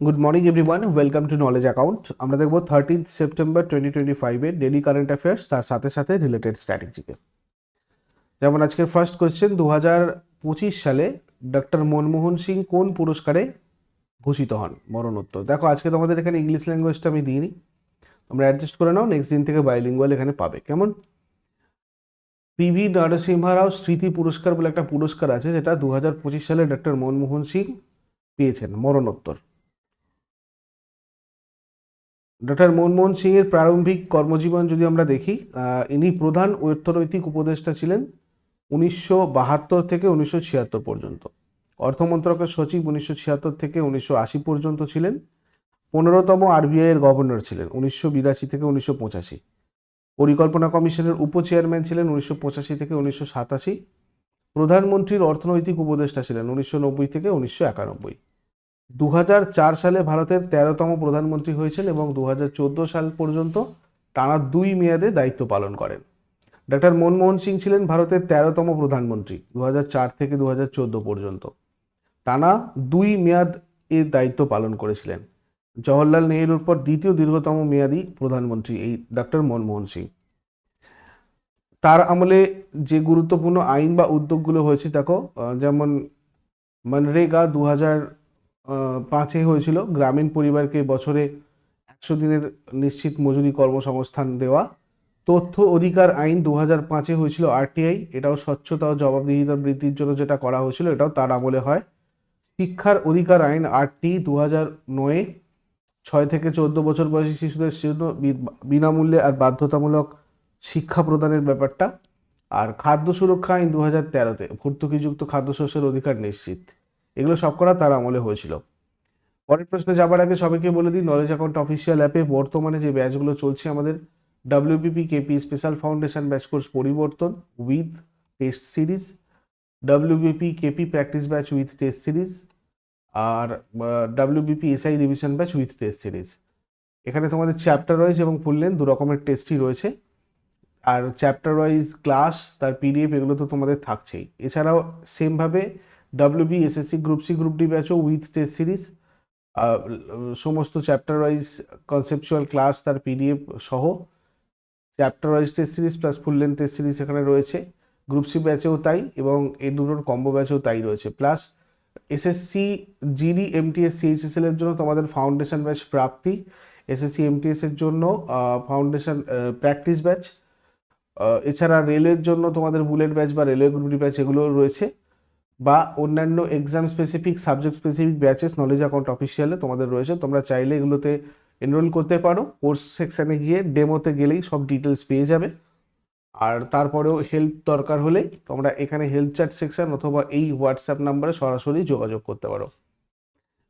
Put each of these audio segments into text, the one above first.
Good morning everyone welcome to knowledge account আমরা দেখব thirteen September twenty twenty ফাইভের daily current affairs তার সাথে সাথে রিলেটেড স্ট্র্যাটেজিকে যেমন আজকের ফার্স্ট কোয়েশ্চেন দু হাজার পঁচিশ সালে ডক্টর মনমোহন সিং কোন পুরস্কারে ভূষিত হন? মরণোত্তর দেখো, আজকে তোমাদের এখানে ইংলিশ ল্যাঙ্গুয়েজটা আমি দিইনি। তোমরা অ্যাডজাস্ট করে নাও নেক্সট দিন থেকে বাইলিঙ্গুয়াল এখানে পাবে। কেমন? পিভি নরসিংহা রাও স্মৃতি পুরস্কার বলে একটা পুরস্কার আছে, যেটা দু হাজার পঁচিশ সালে ডক্টর মনমোহন সিং পেয়েছেন। মরণোত্তর ডক্টর মনমোহন সিং এর প্রারম্ভিক কর্মজীবন যদি আমরা দেখি ইনি প্রধান অর্থনৈতিক উপদেষ্টা ছিলেন উনিশশো বাহাত্তর থেকে উনিশশো ছিয়াত্তর পর্যন্ত। অর্থমন্ত্রকের সচিব উনিশশো ছিয়াত্তর থেকে উনিশশো আশি পর্যন্ত ছিলেন। পনেরোতম আরবিআই এর গভর্নর ছিলেন উনিশশো বিরাশি থেকে উনিশশো পঁচাশি। পরিকল্পনা কমিশনের উপ চেয়ারম্যান ছিলেন উনিশশো পঁচাশি থেকে উনিশশো সাতাশি। প্রধানমন্ত্রীর অর্থনৈতিক উপদেষ্টা ছিলেন উনিশশো নব্বই থেকে উনিশশো একানব্বই। দু সালে ভারতের তেরোতম প্রধানমন্ত্রী হয়েছেন এবং দু হাজার চোদ্দ সাল পর্যন্ত টানা দুই মেয়াদে দায়িত্ব পালন করেন। ডক্টর মনমোহন সিং ছিলেন ভারতের তেরোতম প্রধানমন্ত্রী দু থেকে দু হাজার চোদ্দ পর্যন্ত। টানা দুই মেয়াদ এর দায়িত্ব পালন করেছিলেন। জওহরলাল নেহরুর পর দ্বিতীয় দীর্ঘতম মেয়াদী প্রধানমন্ত্রী এই ডক্টর মনমোহন সিং। তার আমলে যে গুরুত্বপূর্ণ আইন বা উদ্যোগগুলো হয়েছে, দেখো যেমন মনরেগা দু হাজার পাঁচে হয়েছিল। গ্রামীণ পরিবারকে বছরে একশো দিনের নিশ্চিত মজুরি কর্মসংস্থান দেওয়া। তথ্য অধিকার আইন দু হাজার পাঁচে হয়েছিল আরটিআই। এটাও স্বচ্ছতা ও জবাবদিহিতা বৃদ্ধির জন্য যেটা করা হয়েছিল, এটাও তার আমলে হয়। শিক্ষার অধিকার আইন আরটি দু হাজার নয়ে, ছয় থেকে চোদ্দ বছর বয়সী শিশুদের জন্য বিনামূল্যে আর বাধ্যতামূলক শিক্ষা প্রদানের ব্যাপারটা। আর খাদ্য সুরক্ষা আইন দু হাজার তেরোতে, ভর্তুকিযুক্ত খাদ্যশস্যের অধিকার নিশ্চিত। এগুলো সব করা তার আমলে হয়েছিল। পরের প্রশ্নে যাবার আগে সবাইকে বলে দিই নলেজ অ্যাকাউন্ট অফিসিয়াল অ্যাপে বর্তমানে যে ব্যাচগুলো চলছে আমাদের WPP KP special foundation batch course পরিবর্তন with test series WBP KP practice batch with test series R WBP SI revision batch with test series এখানে তোমাদের চ্যাপ্টার ওয়াইজ এবং ফুল লেন দু রকমের টেস্টই রয়েছে। আর চ্যাপ্টার ওয়াইজ ক্লাস তার পিডিএফ এগুলো তো তোমাদের থাকছেই। এছাড়াও সেমভাবে WB SSC group C group D ব্যাচও with test series সমস্ত চ্যাপ্টার ওয়াইজ কনসেপচুয়াল ক্লাস তার পিডিএফ সহ chapter wise test series plus full length test series এখানে রয়েছে। গ্রুপ সি ব্যাচেও তাই এবং এই দুটোর কম্বো ব্যাচেও তাই রয়েছে। Plus SSC GD MTS CHSL এর জন্য তোমাদের ফাউন্ডেশন ব্যাচ প্রাপ্তি। এসএসসি এমটিএস এর জন্য ফাউন্ডেশন প্র্যাকটিস ব্যাচ এছাড়া রেলের জন্য তোমাদের বুলেট ব্যাচ বা রেলওয়ে গ্রুপ ডি ব্যাচ এগুলো রয়েছে। বা অন্যান্য exam specific subject specific batches knowledge account অফিসিয়ালে তোমাদের রয়েছে। তোমরা চাইলে এগুলোতে এনরোল করতে পারো। কোর্স সেকশানে গিয়ে ডেমোতে গেলেই সব ডিটেলস পেয়ে যাবে। আর তারপরেও হেল্প দরকার হলে তোমরা এখানে হেল্প চ্যাট সেকশন অথবা এই হোয়াটসঅ্যাপ নাম্বারে সরাসরি যোগাযোগ করতে পারো।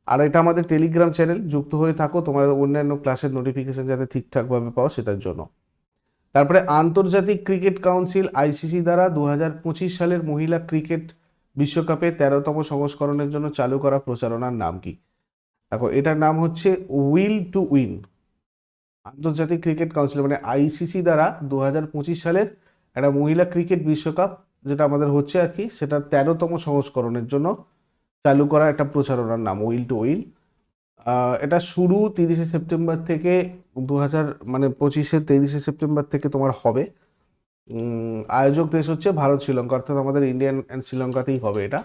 আর এটা আমাদের টেলিগ্রাম চ্যানেল যুক্ত হয়ে থাকো। তোমাদের অন্যান্য ক্লাসের নোটিফিকেশন যাতে ঠিকঠাকভাবে পাও সেটার জন্য। তারপরে আন্তর্জাতিক ক্রিকেট কাউন্সিল আইসিসি দ্বারা দু হাজার পঁচিশ সালের মহিলা ক্রিকেট বিশ্বকাপে তেরোতম সংস্করণের জন্য চালু করা প্রচারণার নাম কি? দেখো, এটার নাম হচ্ছে উইল টু উইন। আন্তর্জাতিক ক্রিকেট কাউন্সিল মানে আইসিসি দ্বারা দু হাজার পঁচিশ সালের একটা মহিলা ক্রিকেট বিশ্বকাপ, যেটা আমাদের হচ্ছে আর কি, সেটা তেরোতম সংস্করণের জন্য চালু করা একটা প্রচারণার নাম, উইল টু উইল এটা শুরু তিরিশে সেপ্টেম্বর থেকে দু হাজার মানে পঁচিশে তিরিশে সেপ্টেম্বর থেকে তোমার হবে। আয়োজক দেশ হচ্ছে ভারত, শ্রীলঙ্কা। অর্থাৎ আমাদের ইন্ডিয়ান অ্যান্ড শ্রীলঙ্কাতেই হবে এটা।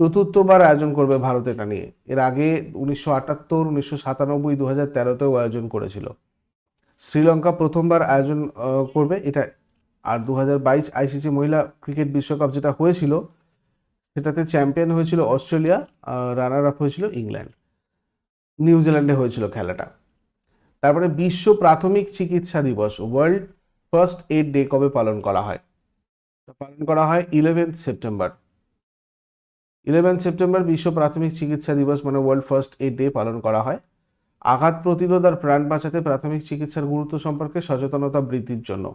চতুর্থবার আয়োজন করবে ভারত এটা নিয়ে। এর আগে উনিশশো আটাত্তর, উনিশশো সাতানব্বই দু হাজার তেরোতেও আয়োজন করেছিল। শ্রীলঙ্কা প্রথমবার আয়োজন করবে এটা। আর দু হাজার বাইশ আইসিসি মহিলা ক্রিকেট বিশ্বকাপ যেটা হয়েছিল, সেটাতে চ্যাম্পিয়ন হয়েছিল অস্ট্রেলিয়া রানার আপ হয়েছিল ইংল্যান্ড। নিউজিল্যান্ডে হয়েছিল খেলাটা। তারপরে বিশ্ব প্রাথমিক চিকিৎসা দিবস, ওয়ার্ল্ড ফার্স্ট এইড ডে কবে পালন করা হয়? পালন করা হয় ইলেভেন্থ সেপ্টেম্বর ইলেভেন্থ সেপ্টেম্বর বিশ্ব প্রাথমিক চিকিৎসা দিবস মানে ওয়ার্ল্ড ফার্স্ট এইড ডে পালন করা হয়। আঘাত প্রতিরোধ আর প্রাণ বাঁচাতে প্রাথমিক চিকিৎসার গুরুত্ব সম্পর্কে সচেতনতা বৃদ্ধির জন্য।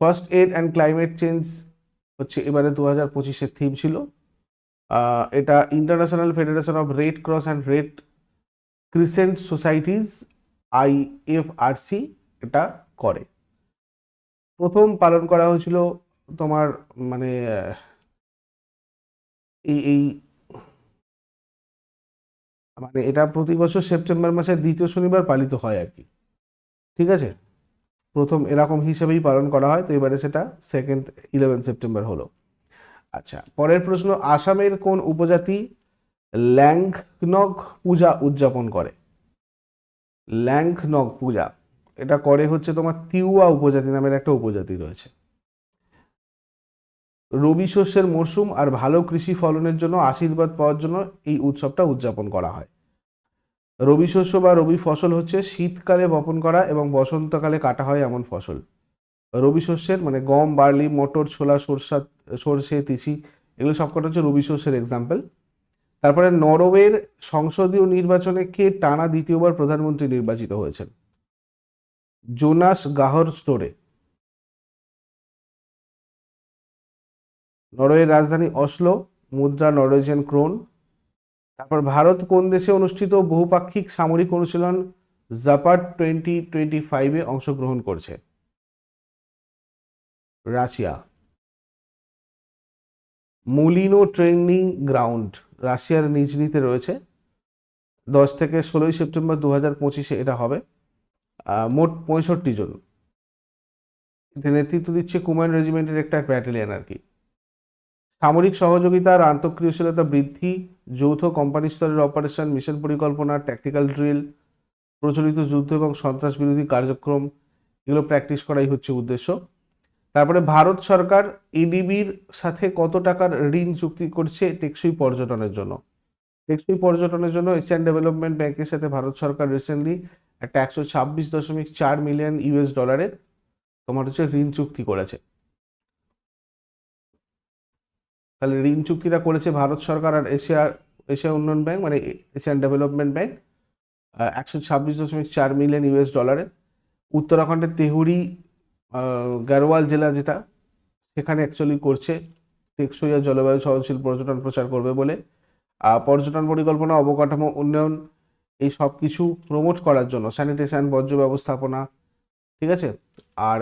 First aid and climate change হচ্ছে এবারে দু হাজার পঁচিশের থিম ছিল। এটা international federation of red cross and red crescent societies IFRC এটা করে। প্রথম পালন করা হয়েছিল তোমার মানে এই এই মানে এটা প্রতি বছর সেপ্টেম্বর মাসের দ্বিতীয় শনিবার পালিত হয় আর কি। ঠিক আছে? প্রথম এরকম হিসেবেই পালন করা হয়, তো এবারে সেটা সেকেন্ড ইলেভেন সেপ্টেম্বর হলো। আচ্ছা পরের প্রশ্ন, আসামের কোন উপজাতি ল্যাংনগ পূজা উদযাপন করে? ল্যাংনগ পূজা। এটা করে হচ্ছে তোমার তিউয়া উপজাতি নামের একটা উপজাতি রয়েছে। রবি শস্যের মরশুম আর ভালো কৃষি ফলনের জন্য আশীর্বাদ পাওয়ার জন্য এই উৎসবটা উদযাপন করা হয়। রবি শস্য বা রবি ফসল হচ্ছে শীতকালে বপন করা এবং বসন্তকালে কাটা হয় এমন ফসল। রবি শস্যের মানে গম, বার্লি, মটর, ছোলা, সরষা, সর্ষে, তিসি এগুলো সবকটা হচ্ছে রবি শস্যের এক্সাম্পল তারপরে নরওয়ের সংসদীয় নির্বাচনে কে টানা দ্বিতীয়বার প্রধানমন্ত্রী নির্বাচিত হয়েছেন? জোনাস গাহর স্টোরে। নরওয়ের রাজধানী অসলো, মুদ্রা নরওয়েজিয়ান ক্রোন। তারপর ভারত কোন দেশে অনুষ্ঠিত বহুপাক্ষিক সামরিক অনুশীলন জাপার টোয়েন্টি টোয়েন্টি ফাইভে অংশগ্রহণ করছে? রাশিয়া। মুলিনো ট্রেনিং গ্রাউন্ড রাশিয়ার নিজ নিতে রয়েছে। দশ থেকে ষোলোই সেপ্টেম্বর দু হাজার পঁচিশে এটা হবে। মোট পঁয়ষট্টি জন। নেতৃত্ব দিচ্ছে কুমায়ুন রেজিমেন্টের একটা ব্যাটালিয়ন আর কি। সামরিক সহযোগিতা আর আন্তঃক্রিয়াশীলতা বৃদ্ধি, যৌথ কোম্পানি স্তরের অপারেশন মিশন পরিকল্পনা ট্যাকটিক্যাল ড্রিল প্রচলিত যুদ্ধ এবং সন্ত্রাস বিরোধী কার্যক্রম, এগুলো প্র্যাকটিস করাই হচ্ছে উদ্দেশ্য। তারপরে ভারত সরকার এডিবির সাথে কত টাকার ঋণ চুক্তি করছে টেকসই পর্যটনের জন্য। টেকসই পর্যটনের জন্য এশিয়ান ডেভেলপমেন্ট ব্যাংকের সাথে ভারত সরকার রিসেন্টলি একটা একশো ছাব্বিশ দশমিক চার মিলিয়ন ইউএস ডলারের তোমার হচ্ছে ঋণ চুক্তি করেছে। তাহলে ঋণ চুক্তিটা করেছে ভারত সরকার আর এশিয়া এশিয়া উন্নয়ন ব্যাংক মানে এশিয়ান ডেভেলপমেন্ট ব্যাংক একশো ছাব্বিশ দশমিক চার মিলিয়ন ইউএস ডলারের। উত্তরাখণ্ডের তেহুরি আহ, গারওয়াল জেলা যেটা সেখানে অ্যাকচুয়ালি করছে টেকসই জলবায়ু সহনশীল পর্যটন প্রচার করবে বলে। পর্যটন পরিকল্পনা অবকাঠামো উন্নয়ন এই সব কিছু প্রমোট করার জন্য স্যানিটেশন বর্জ্য ব্যবস্থাপনা, ঠিক আছে? আর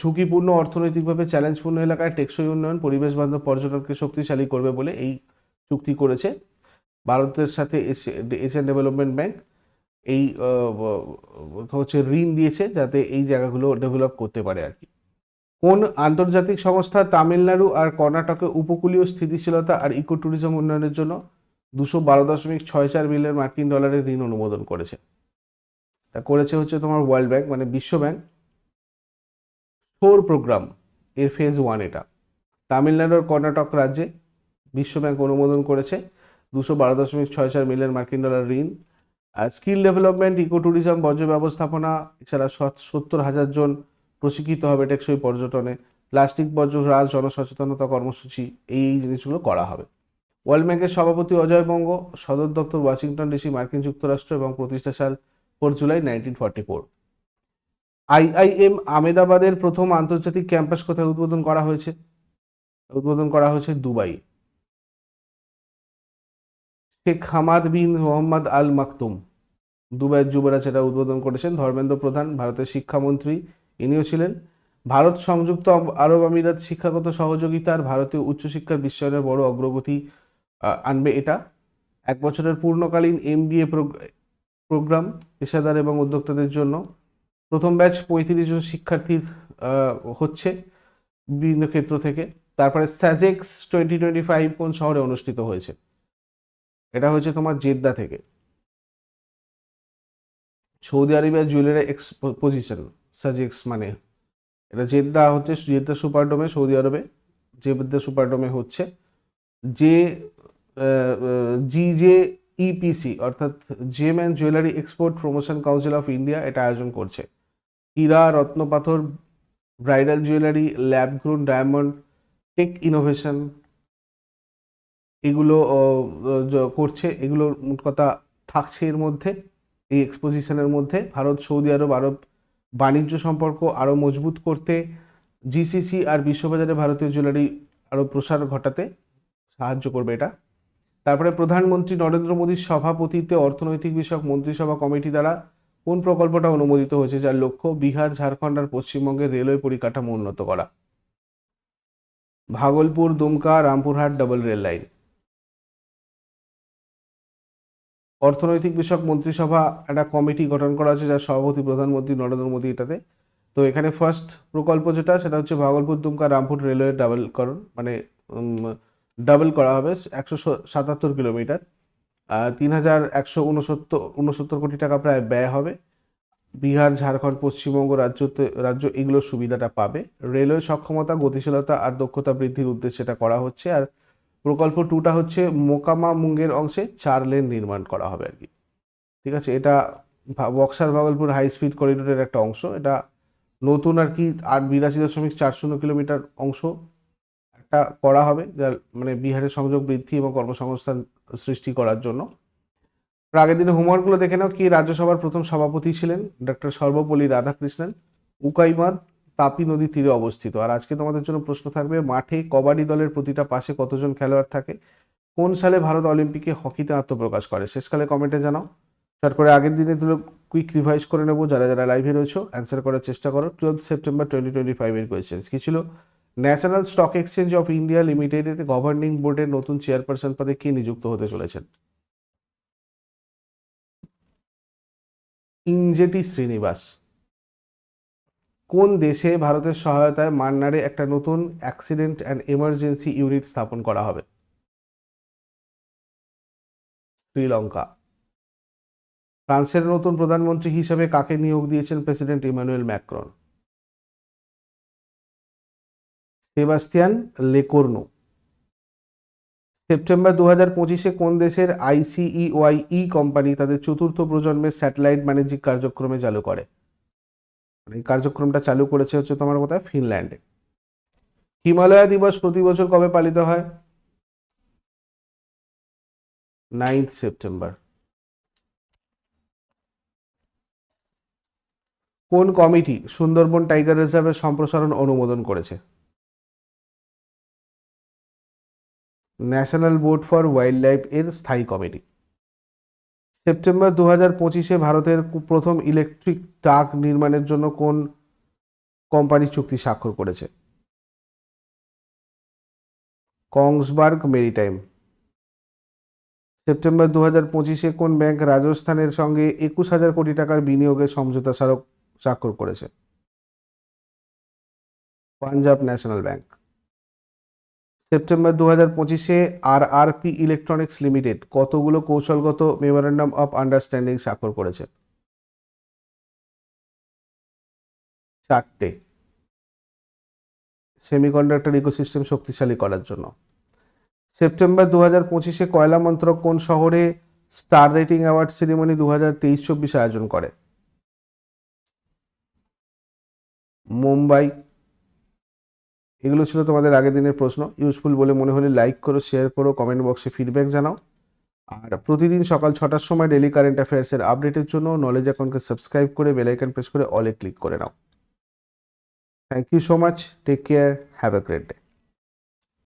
ঝুঁকিপূর্ণ অর্থনৈতিকভাবে চ্যালেঞ্জপূর্ণ এলাকায় টেকসই উন্নয়ন, পরিবেশ বান্ধব পর্যটনকে শক্তিশালী করবে বলে এই চুক্তি করেছে ভারতের সাথে এশিয়ান ডেভেলপমেন্ট ব্যাংক। এই হচ্ছে ঋণ দিয়েছে যাতে এই জায়গাগুলো ডেভেলপ করতে পারে আর কি। কোন আন্তর্জাতিক সংস্থা তামিলনাড়ু আর কর্ণাটকে উপকূলীয় স্থিতিশীলতা আর ইকো ট্যুরিজম উন্নয়নের জন্য দুশো বারো দশমিক ছয় চার বিলিয়ন মার্কিন ডলারের ঋণ অনুমোদন করেছে। তা করেছে হচ্ছে তোমার ওয়ার্ল্ড ব্যাংক মানে বিশ্ব ব্যাংক। ফোর প্রোগ্রাম, এর ফেজ ওয়ান এটা। তামিলনাড়ুর কর্ণাটক রাজ্যে বিশ্ব ব্যাংক অনুমোদন করেছে দুশো বারো দশমিক ছয় চার মিলিয়ন মার্কিন ডলার ঋণ। আর স্কিল ডেভেলপমেন্ট ইকো ট্যুরিজম বর্জ্য ব্যবস্থাপনা, এছাড়া সত- সত্তর হাজার জন প্রশিক্ষিত হবে টেকসই পর্যটনে। প্লাস্টিক বর্জ্য হ্রাস, জনসচেতনতা কর্মসূচি এই জিনিসগুলো করা হবে। ওয়ার্ল্ড ব্যাংকের সভাপতি অজয় বঙ্গ, সদর দপ্তর ওয়াশিংটন ডিসি, মার্কিন যুক্তরাষ্ট্র এবং প্রতিষ্ঠা সাল four July nineteen forty four. IIM আমেদাবাদের প্রথম আন্তর্জাতিক ক্যাম্পাস কোথায় উদ্বোধন করা হয়েছে? উদ্বোধন করা হয়েছে Dubai. Sheikh Hamad bin Mohammed Al Maktoum, দুবাইয়ের যুবরাজ এটা উদ্বোধন করেছেন। ধর্মেন্দ্র প্রধান, ভারতের শিক্ষামন্ত্রী, ইনিও ছিলেন। ভারত সংযুক্ত আরব আমিরাত শিক্ষাগত সহযোগিতা আর ভারতীয় উচ্চশিক্ষার বিশ্বায়নের বড় অগ্রগতি আনবে এটা। এক বছরের পূর্ণকালীন এমবিএ প্রোগ্রাম পেশাদার এবং উদ্যোক্তাদের জন্য। প্রথম ব্যাচ পঁয়ত্রিশ জন শিক্ষার্থীর হচ্ছে বিভিন্ন ক্ষেত্র থেকে। তারপরে স্যাজেক্স টোয়েন্টি টোয়েন্টি ফাইভ কোন শহরে অনুষ্ঠিত হয়েছে? এটা হয়েছে তোমার জেদ্দা থেকে। সৌদি আরবিয়া জুয়েলারি এক্সপোজিশন সাজেক্স মানে। এটা জেদ্দা হচ্ছে, জেদ্দা সুপারডোমে, সৌদি আরবে। জেদ্দা সুপারডোমে হচ্ছে। যে জি জে ইপিসি অর্থাৎ gem and jewellery export promotion council of India এটা আয়োজন করছে। হীরা, রত্নপাথর, bridal jewellery, lab grown, diamond, tech innovation এগুলো করছে। এগুলো মোট কথা থাকছে এর মধ্যে, এই এক্সপোজিশনের মধ্যে। ভারত, সৌদি আরব আরব বাণিজ্য সম্পর্ক আরও মজবুত করতে জিসিসি আর বিশ্ববাজারে ভারতীয় জুয়েলারি আরও প্রসার ঘটাতে সাহায্য করবে এটা। তারপরে প্রধানমন্ত্রী নরেন্দ্র মোদীর সভাপতিত্বে অর্থনৈতিক বিষয়ক মন্ত্রিসভা কমিটি দ্বারা কোন প্রকল্পটা অনুমোদিত হয়েছে যার লক্ষ্য বিহার, ঝাড়খণ্ড আর পশ্চিমবঙ্গের রেলওয়ে পরিকাঠামো উন্নত করা? Bhagalpur, Dumka, Rampurhat, double rail line. অর্থনৈতিক বিষয়ক মন্ত্রিসভা একটা কমিটি গঠন করা হয়েছে যার সভাপতি প্রধানমন্ত্রী নরেন্দ্র মোদী এটাতে। তো এখানে ফার্স্ট প্রকল্প যেটা, সেটা হচ্ছে ভাগলপুর, দুমকা, রামপুর রেলওয়ে ডাবল ডাবলকরণ মানে ডাবল করা হবে, একশো সাতাত্তর কিলোমিটার। তিন হাজার একশো উনসত্তর উনসত্তর কোটি টাকা প্রায় ব্যয় হবে। বিহার, ঝাড়খণ্ড, পশ্চিমবঙ্গ রাজ্যতে রাজ্য এগুলোর সুবিধাটা পাবে। রেলওয়ে সক্ষমতা, গতিশীলতা আর দক্ষতা বৃদ্ধির উদ্দেশ্যে এটা করা হচ্ছে। আর প্রকল্প টুটা হচ্ছে মোকামা মুঙ্গের অংশে চার লেন নির্মাণ করা হবে আর কি। ঠিক আছে, এটা বক্সার ভাগলপুর হাই স্পিড করিডোরের একটা অংশ। এটা নতুন আর কি আট বিরাশি দশমিক চার শূন্য কিলোমিটার অংশ। একটা করা হবে যা মানে বিহারের সংযোগ বৃদ্ধি এবং কর্মসংস্থান সৃষ্টি করার জন্য। আগের দিনে হোমওয়ার্কগুলো দেখে নাও, কি রাজ্যসভার প্রথম সভাপতি ছিলেন? ডক্টর সর্বপল্লী রাধাকৃষ্ণন, উকাইমাদ, তাপি নদীর তীরে অবস্থিত। আর আজকে তোমাদের জন্য প্রশ্ন থাকবে, মাঠে কবাডি দলের প্রতিটা পাশে কতজন খেলোয়াড় থাকে? কোন সালে ভারত অলিম্পিকে হকিতে আত্মপ্রকাশ করে? শেষকালে কমেন্টে জানাও। স্টার্ট করে আগের দিনে তুলে কুইক রিভাইজ করে নেব, যারা যারা লাইভে রয়েছো অ্যান্সার করার চেষ্টা করো। টুয়েলভ সেপ্টেম্বর টোয়েন্টি টোয়েন্টি ফাইভের কোয়েশ্চেন্স কি ছিল? National stock exchange of India লিমিটেডের গভর্নিং বোর্ডের নতুন চেয়ারপারসন পদে কে নিযুক্ত হতে চলেছেন? ইনজেটি শ্রীনিবাস। কোন দেশে ভারতের সহায়তায় মান্নারে একটা নতুন অ্যাক্সিডেন্ট অ্যান্ড এমার্জেন্সি ইউনিট স্থাপন করা হবে? শ্রীলঙ্কা। ফ্রান্সের নতুন প্রধানমন্ত্রী হিসেবে কাকে নিয়োগ দিয়েছেন president Emmanuel Macron? Sebastien Lecornu. September দু হাজার পঁচিশে কোন দেশের আইসিইওয়াই ই কোম্পানি তাদের চতুর্থ প্রজন্মের স্যাটেলাইট বাণিজ্যিক কার্যক্রমে চালু করে? মানে এই কার্যক্রমটা চালু করেছে হচ্ছে তোমার কোথায়? ফিনল্যান্ডে। হিমালয়া দিবস প্রতি বছর কবে পালিত হয়? Ninth September. কোন কমিটি সুন্দরবন টাইগার রিজার্ভের সম্প্রসারণ অনুমোদন করেছে? National board for wild life এর স্থায়ী কমিটি। সেপ্টেম্বর দু হাজার পঁচিশে ভারতের প্রথম ইলেকট্রিক ট্রাক নির্মাণের জন্য কোন কোম্পানি চুক্তি স্বাক্ষর করেছে? Kongsberg maritime. সেপ্টেম্বর দু হাজার পঁচিশে কোন ব্যাংক রাজস্থানের সঙ্গে একুশ হাজার কোটি টাকার বিনিয়োগে সমঝোতা স্মারক স্বাক্ষর করেছে? Punjab national bank. সেপ্টেম্বর দু হাজার পঁচিশে আর ইলেকট্রনিক্স লিমিটেড কতগুলো কৌশলগত মেমোরেন্ডাম অফ আন্ডারস্ট্যান্ডিং স্বাক্ষর করেছে? চারটে। সেমিকন্ডাক্টর ইকোসিস্টেম শক্তিশালী করার জন্য। সেপ্টেম্বর দু হাজার পঁচিশে কয়লা মন্ত্রক কোন শহরে স্টার রেটিং অ্যাওয়ার্ড সেরিমনি দু হাজার তেইশ চব্বিশ আয়োজন করে? মুম্বাই। এগুলো ছিল তোমাদের আগের দিনের প্রশ্ন। ইউজফুল বলে মনে হলে লাইক করো শেয়ার করো কমেন্ট বক্সে ফিডব্যাক জানাও। আর প্রতিদিন সকাল ছটার সময় ডেলি কারেন্ট অ্যাফেয়ার্সের আপডেটের জন্য নলেজ অ্যাকাউন্টকে সাবস্ক্রাইব করে বেলাইকন প্রেস করে অলে ক্লিক করে নাও। Thank you so much take care have a great day